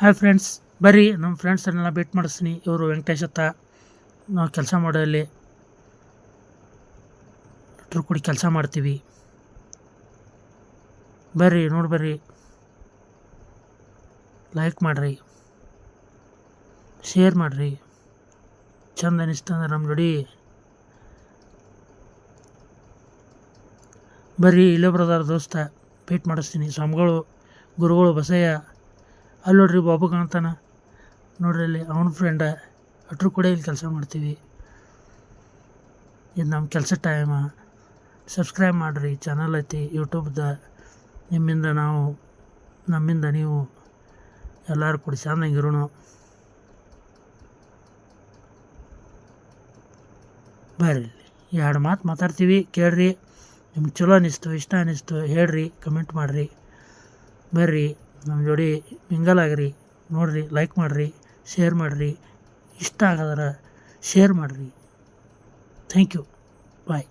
Hi friends ಬರ್ರಿ ನಮ್ಮ ಫ್ರೆಂಡ್ಸನ್ನೆಲ್ಲ ಭೇಟಿ ಮಾಡಿಸ್ತೀನಿ. ಇವರು ವೆಂಕಟೇಶ್ ಅತ್ತ. ನಾವು ಕೆಲಸ ಮಾಡೋಲ್ಲಿ ಎಲ್ಲರೂ ಕೂಡಿ ಕೆಲಸ ಮಾಡ್ತೀವಿ. ಬರ್ರಿ, ನೋಡಿ ಬರ್ರಿ. ಲೈಕ್ ಮಾಡಿರಿ. ಶೇರ್ ಮಾಡಿರಿ. ಚಂದ ಅನಿಸ್ತಂದ್ರೆ ನಮ್ಮ ಜೋಡಿ. ಬರ್ರಿ ಇಲ್ಲೊಬ್ರದಾರ ಬ್ರದರ್ ದೋಸ್ತ. ಭೇಟಿ ಮಾಡಿಸ್ತೀನಿ. ಸ್ವಾಮಿಗಳು, ಗುರುಗಳು, ಬಸಯ್ಯ. ಅಲ್ಲಿ ನೋಡ್ರಿ ಬಾಬು ಕಾಣ್ತಾನ. ನೋಡ್ರಿ ಅಲ್ಲಿ ಅವನ ಫ್ರೆಂಡ ಅಟ್ರು ಕೂಡ ಇಲ್ಲಿ ಕೆಲಸ ಮಾಡ್ತೀವಿ. ಇದು ನಮ್ಮ ಕೆಲಸ ಟೈಮ ಸಬ್ಸ್ಕ್ರೈಬ್ ಮಾಡಿರಿ ಚಾನಲ್ ಐತಿ ಯೂಟ್ಯೂಬ್ದ ನಿಮ್ಮಿಂದ ನಾವು, ನಮ್ಮಿಂದ ನೀವು ಎಲ್ಲರೂ ಕೂಡ ಚೆನ್ನಾಗಿರೋಣ ಬರ್ರಿ ಎರಡು ಮಾತು ಮಾತಾಡ್ತೀವಿ, ಕೇಳ್ರಿ. ನಿಮ್ಗೆ ಚಲೋ ಅನಿಸ್ತು, ಇಷ್ಟ ಅನಿಸ್ತು ಹೇಳ್ರಿ ಕಮೆಂಟ್ ಮಾಡಿರಿ. ಬರ್ರಿ. ನಮ್ಮ ಜೋಡಿ ಮಿಂಗಲ್ ಆಗಿರಿ, ನೋಡಿರಿ ಲೈಕ್ ಮಾಡಿರಿ ಶೇರ್ ಮಾಡಿರಿ, ಇಷ್ಟ ಆಗದ್ರೆ ಶೇರ್ ಮಾಡಿರಿ. Thank you bye